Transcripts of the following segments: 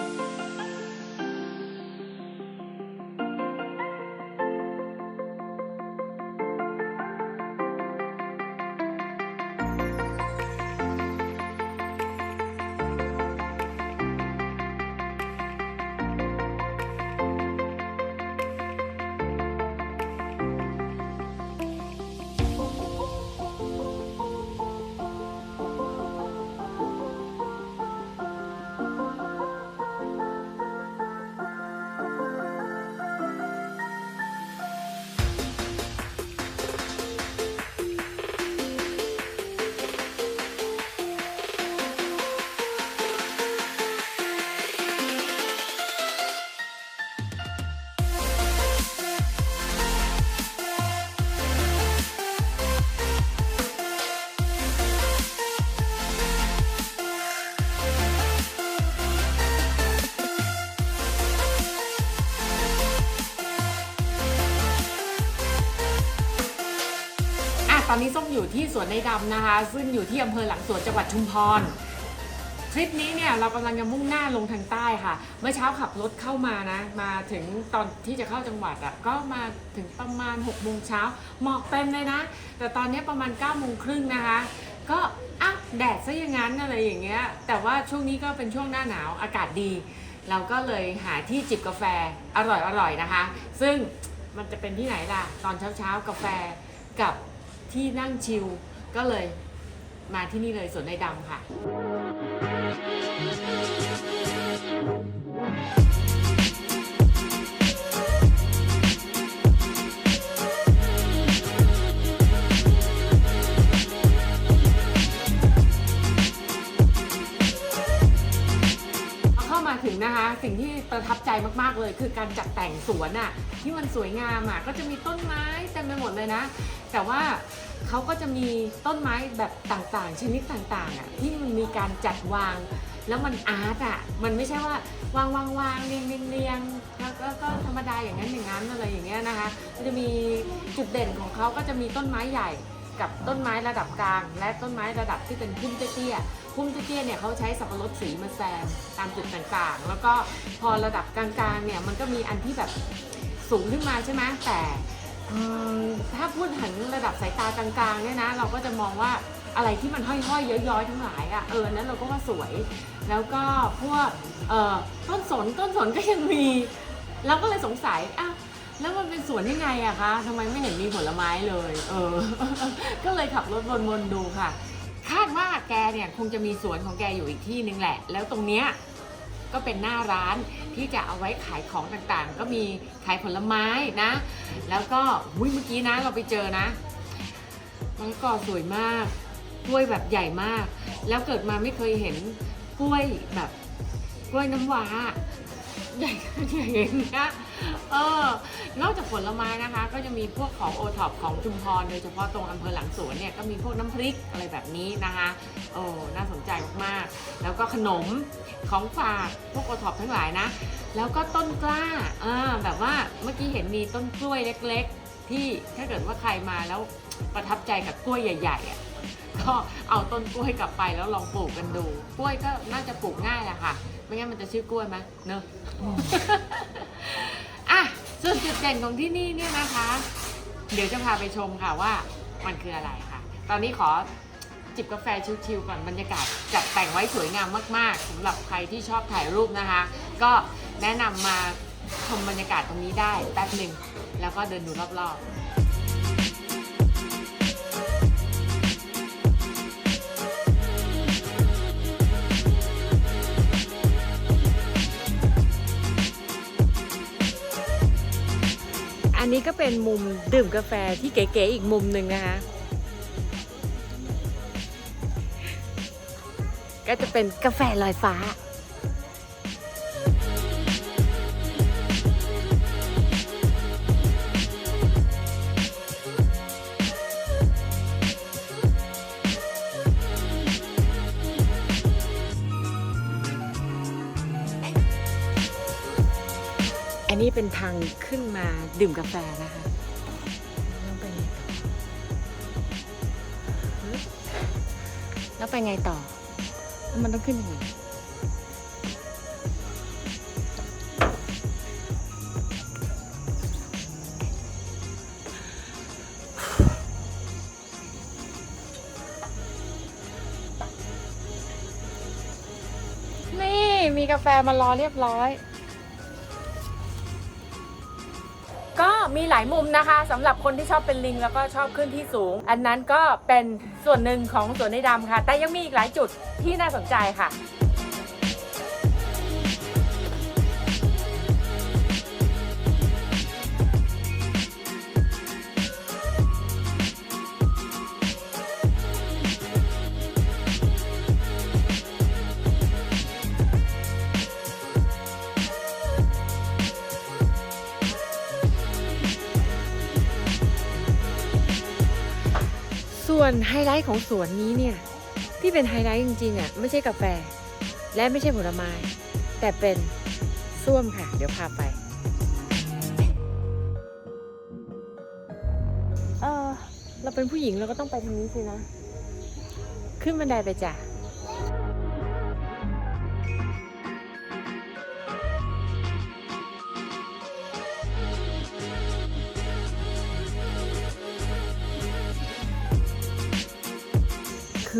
อ่ ตอนนี้ส้มอยู่ที่สวนในดำนะคะ ซึ่งอยู่ที่อำเภอหลังสวนจังหวัดชุมพรทริปนี้เนี่ยเรากำลังจะมุ่งหน้าลงทางใต้ค่ะ เมื่อเช้าขับรถเข้ามานะ มาถึงตอนที่จะเข้าจังหวัดอะก็มาถึงประมาณ6กโมงเช้าหมอกเต็มเลยนะ แต่ตอนนี้ประมาณ9ก้าโมงครึ่งนะคะ ก็อ้าวแดดซะอย่างนั้นอะไรอย่างเงี้ย แต่ว่าช่วงนี้ก็เป็นช่วงหน้าหนาวอากาศดี เราก็เลยหาที่จิบกาแฟอร่อยๆนะคะ ซึ่งมันจะเป็นที่ไหนล่ะ ตอนเช้าๆกาแฟกับ ที่นั่งชิลก็เลยมาที่นี่เลยสวนในดำค่ะ พอเข้ามาถึงนะคะ สิ่งที่ประทับใจมากๆเลย คือการจัดแต่งสวนอะ่ะที่มันสวยงามอะก็จะมีต้นไม้เต็มไปหมดเลยนะ แต่ว่าเขาก็จะมีต้นไม้แบบต่างๆ ชนิดต่างๆอะที่มันมีการจัดวาง แล้วมันอาร์ตอะมันไม่ใช่ว่าวางวางวางเรียงเรียงเรียงแล้วก็ก็ธรรมดาอย่างนั้นอย่างนั้นอะไรอย่างเงี้ยนะคะมันจะมีจุดเด่นของเขาก็จะมีต้นไม้ใหญ่กับต้นไม้ระดับกลาง และต้นไม้ระดับที่เป็นพุ่มเตี้ยๆพุ่มเตี้ยเนี่ยเขาใช้สับปะรดสีมาแซมตามจุดต่างๆ แล้วก็พอระดับกลางๆเนี่ยมันก็มีอันที่แบบสูงขึ้นมาใช่ไหมแต่ ถ้าพูดถึงระดับสายตากลางๆเนี่ยนะ เราก็จะมองว่าอะไรที่มันห้อยๆย้อยๆทั้งหลายอะเอออนนั้นเราก็ว่าสวย แล้วก็พวกเอ่อต้นสนต้นสนก็ยังมีเราก็เลยสงสัยอ้าวแล้วมันเป็นสวนยังไงอะคะทำไมไม่เห็นมีผลไม้เลย เออ ก็เลยขับรถวนๆดูค่ะ คาดว่าแกเนี่ยคงจะมีสวนของแกอยู่อีกที่นึงแหละ แล้วตรงเนี้ย ก็เป็นหน้าร้านที่จะเอาไว้ขายของต่างๆ ก็มีขายผลไม้นะ แล้วก็อุ้ยเมื่อกี้นะเราไปเจอนะมะละกอสวยมากกล้วยแบบใหญ่มาก แล้วเกิดมาไม่เคยเห็นกล้วยแบบกล้วยน้ำว้า ใหญ่ใหญ่อย่างเงี้ยเออนอกจากผลไม้นะคะ ก็จะมีพวกของโอท็อปของชุมพรโดยเฉพาะตรงอำเภอหลังสวนเนี่ยก็มีพวกน้ำพริกอะไรแบบนี้นะคะโอ้น่าสนใจมากๆ แล้วก็ขนมของฝากพวกโอท็อปทั้งหลายนะ แล้วก็ต้นกล้าเออแบบว่าเมื่อกี้เห็นมีต้นกล้วยเล็ก ๆ ที่ถ้าเกิดว่าใครมาแล้วประทับใจกับกล้วยใหญ่ๆอะ ก็เอาต้นกล้วยกลับไปแล้วลองปลูกกันดู กล้วยก็น่าจะปลูกง่ายแหละค่ะ ไม่งั้นมันจะชื่อกล้วยไหมเนอะอะส่วนจุดเด่นของที่นี่เนี่ยนะคะ เดี๋ยวจะพาไปชมค่ะว่ามันคืออะไรค่ะ ตอนนี้ขอจิบกาแฟชิลๆก่อนบรรยากาศจัดแต่งไว้สวยงามมากๆสำหรับใครที่ชอบถ่ายรูปนะคะ ก็แนะนำมาชมบรรยากาศตรงนี้ได้แป๊บหนึ่งแล้วก็เดินดูรอบๆ อันนี้ก็เป็นมุมดื่มกาแฟที่เก๋ๆอีกมุมหนึ่งนะคะ ก็จะเป็นกาแฟลอยฟ้า อันนี้เป็นทางขึ้นมาดื่มกาแฟนะคะแล้วไปไงต่อแล้วมันต้องขึ้นยังไงนี่มีกาแฟมารอเรียบร้อย มีหลายมุมนะคะสำหรับคนที่ชอบเป็นลิง แล้วก็ชอบขึ้นที่สูง อันนั้นก็เป็นส่วนหนึ่งของสวนในดำค่ะ แต่ยังมีอีกหลายจุดที่น่าสนใจค่ะ ส่วนไฮไลท์ของสวนนี้เนี่ยที่เป็นไฮไลท์จริงๆอะไม่ใช่กาแฟ และไม่ใช่ผลไม้ แต่เป็นส้วมค่ะ เดี๋ยวพาไปเออเราเป็นผู้หญิงเราก็ต้องไปทางนี้สินะ ขึ้นบันไดไปจ้ะ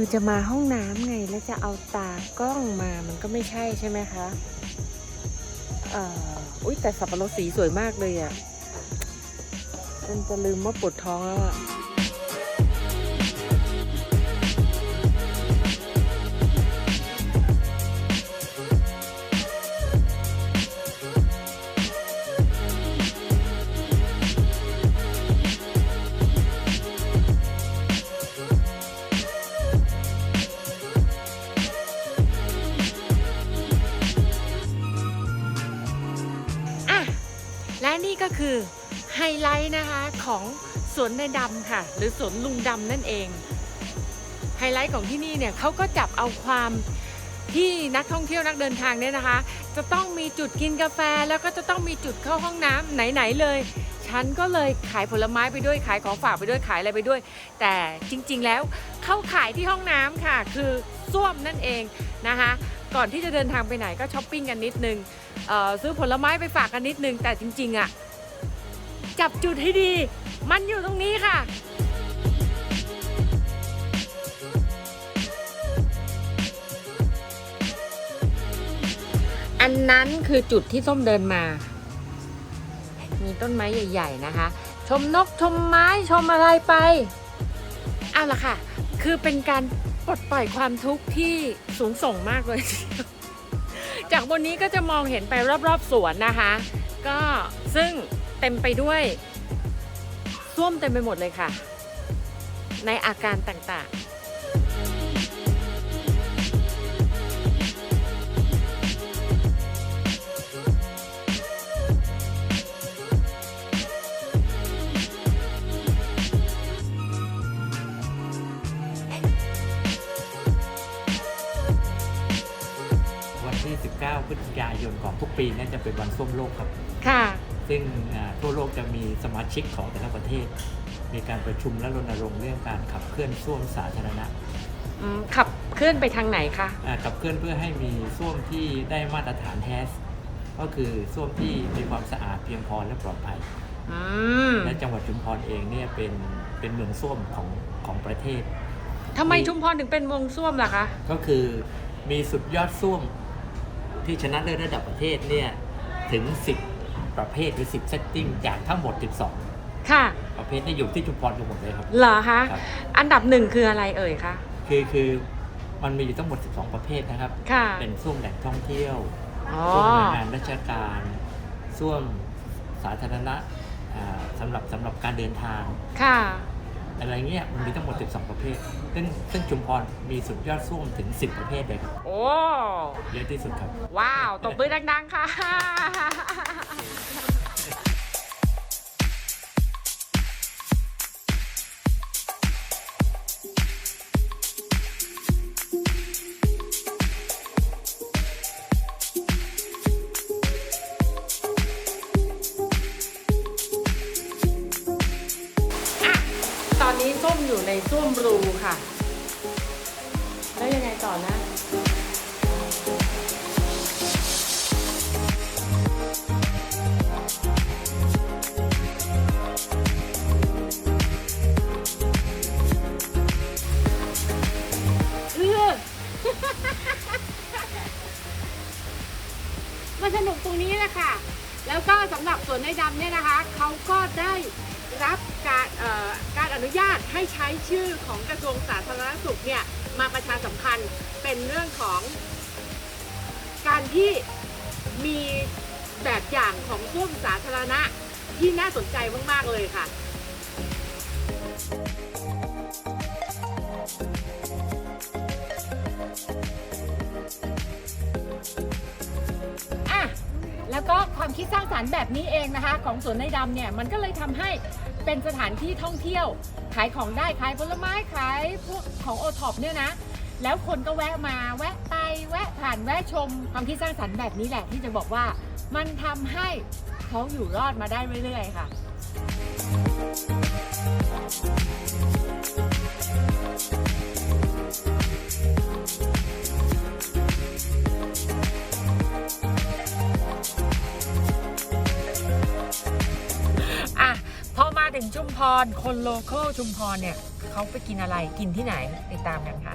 คือจะมาห้องน้ำไงแล้วจะเอาตากล้องมามันก็ไม่ใช่ใช่ไหมคะเอ่ออุ้ยแต่สับปะรดสีสวยมากเลยอะ่ะมันจะลืมว่าปวดท้องแล้วอะ่ะอะ คือไฮไลท์นะคะของสวนในดำค่ะ หรือสวนลุงดำนั่นเอง ไฮไลท์ของที่นี่เนี่ยเขาก็จับเอาความที่นักท่องเที่ยวนักเดินทางเนี่ยนะคะ จะต้องมีจุดกินกาแฟแล้วก็จะต้องมีจุดเข้าห้องน้ำไหนๆเลย ฉันก็เลยขายผลไม้ไปด้วยขายของฝากไปด้วยขายอะไรไปด้วย แต่จริงๆแล้วเข้าขายที่ห้องน้ำค่ะ คือส้วมนั่นเองนะคะ ก่อนที่จะเดินทางไปไหนก็ช้อปปิ้งกันนิดนึงซื้อผลไม้ไปฝากกันนิดนึงแต่จริงๆอะ จับจุดให้ดี มันอยู่ตรงนี้ค่ะ อันนั้นคือจุดที่ส้มเดินมา มีต้นไม้ใหญ่ ๆ นะคะ ชมนกชมไม้ชมอะไรไป เอาละค่ะ คือเป็นการปลดปล่อยความทุกข์ที่สูงส่งมากเลย จากบนนี้ก็จะมองเห็นไปรอบๆสวนนะคะ ก็ซึ่ง เต็มไปด้วยส้วมเต็มไปหมดเลยค่ะ ในอาการต่างๆวันที่ 19 พฤศจิกายนของทุกปีเนั่นจะเป็นวันส้วมโลกครับ ค่ะ ซึ่งอ่าทั่วโลกจะมีสมาชิกของแต่ละประเทศ มีการประชุมและรณรงค์เรื่องการขับเคลื่อนส้วมสาธารณะอืมขับเคลื่อนไปทางไหนคะอ่าขับเคลื่อนเพื่อให้มีส้วมที่ได้มาตรฐานแฮสก็คือส้วมที่มีความสะอาดเพียงพอและปลอดภัยอืมและจังหวัดชุมพรเองเนี่ยเป็นเป็นเมืองส้วมของของประเทศทำไมชุมพรถึงเป็นเมืองส้วมล่ะคะ ก็คือมีสุดยอดส้วมที่ชนะเลิศระดับประเทศเนี่ยถึง 10 ประเภทหรือ 10 เซตติ้งจากทั้งหมด 12 ค่ะ ประเภทนี่อยู่ที่ชุมพรทั้งหมดเลยครับ เหรอคะ ครับ อันดับหนึ่งคืออะไรเอ่ยคะ คือคือมันมีอยู่ทั้งหมด 12 ประเภทนะครับ ค่ะ เป็นส้วมแหล่งท่องเที่ยวอ๋อ ส้วมหน่วยงานราชการส้วมสาธารณะอ่าสำหรับสำหรับการเดินทาง ค่ะ อะไรเงี้ยมันมีทั้งหมด 12 ประเภท ซึ่งซึ่งชุมพรมีสุดยอดส้วมถึง 10 ประเภทเลยครับโอ้ เยอะที่สุดครับ ว้าว ตบมือดังๆ ค่ะอะ นี้ส้มอยู่ในส้วมรูค่ะ แล้วยังไงต่อนะเออมาสนุกตรงนี้แหละค่ะ แล้วก็สำหรับสวนในดำเนี่ยนะคะ เขาก็ได้รับการ นุญาตให้ใช้ชื่อของกระทรวงสาธารณสุขเนี่ยมาประชาสัมพันธ์เป็นเรื่องของการที่มีแบบอย่างของส้วมสาธารณะที่น่าสนใจมาก ๆ เลยค่ะอะแล้วก็ความคิดสร้างสารรค์แบบนี้เองนะคะ ของสวนในดำเนี่ย มันก็เลยทำให้ เป็นสถานที่ท่องเที่ยว ขายของได้ขายผลไม้ขายพวกของโอท็อปเนี่ยนะ แล้วคนก็แวะมาแวะไปแวะผ่านแวะชมความคิดสร้างสรรค์แบบนี้แหละที่จะบอกว่ามันทำให้เขาอยู่รอดมาได้เรื่อยๆค่ะอะ ถึงชุมพร คนโลเคอลชุมพรเนี่ยเขาไปกินอะไรกินที่ไหนติดตามกันค่ะ